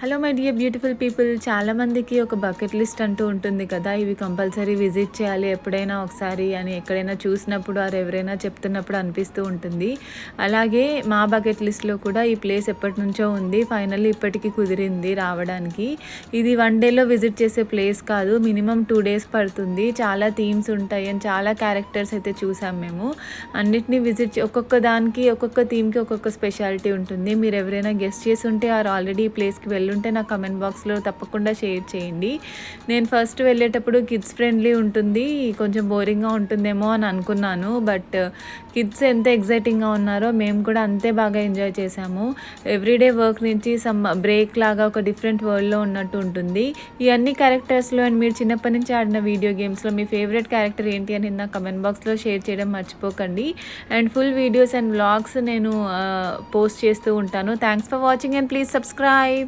Hello my dear beautiful people చాలామందికి ఒక bucket list అంటూ ఉంటుంది కదా. ఇవి కంపల్సరీ విజిట్ చేయాలి ఎప్పుడైనా ఒకసారి అని ఎక్కడైనా చూసినప్పుడు ఆరు ఎవరైనా చెప్తున్నప్పుడు అనిపిస్తూ ఉంటుంది. అలాగే మా బకెట్ లిస్ట్లో కూడా ఈ ప్లేస్ ఎప్పటి నుంచో ఉంది. ఫైనల్లీ ఇప్పటికీ కుదిరింది రావడానికి. ఇది వన్ డేలో విజిట్ చేసే ప్లేస్ కాదు. మినిమం టూ డేస్ పడుతుంది. చాలా థీమ్స్ ఉంటాయి అని చాలా క్యారెక్టర్స్ అయితే చూసాం మేము. అన్నిటినీ విజిట్ ఒక్కొక్క దానికి ఒక్కొక్క థీమ్కి ఒక్కొక్క స్పెషాలిటీ ఉంటుంది. మీరు ఎవరైనా గెస్ట్ చేసి ఉంటే ఆర్ ఆల్రెడీ ఈ ప్లేస్కి ఉంటే నా కమెంట్ బాక్స్లో తప్పకుండా షేర్ చేయండి. నేను ఫస్ట్ వెళ్ళేటప్పుడు కిడ్స్ ఫ్రెండ్లీ ఉంటుంది కొంచెం బోరింగ్గా ఉంటుందేమో అని అనుకున్నాను. బట్ కిడ్స్ ఎంత ఎగ్జైటింగ్గా ఉన్నారో మేము కూడా అంతే బాగా ఎంజాయ్ చేసాము ఎవ్రీడే వర్క్ నుంచి సమ్ బ్రేక్ లాగా ఒక డిఫరెంట్ వరల్డ్లో ఉన్నట్టు ఉంటుంది. ఇవన్నీ క్యారెక్టర్స్లో అండ్ మీరు చిన్నప్పటి నుంచి ఆడిన వీడియో గేమ్స్లో మీ ఫేవరెట్ క్యారెక్టర్ ఏంటి అని నా కమెంట్ బాక్స్లో షేర్ చేయడం మర్చిపోకండి. And full videos and vlogs నేను uh, పోస్ట్ చేస్తూ ఉంటాను. Thanks for watching and please subscribe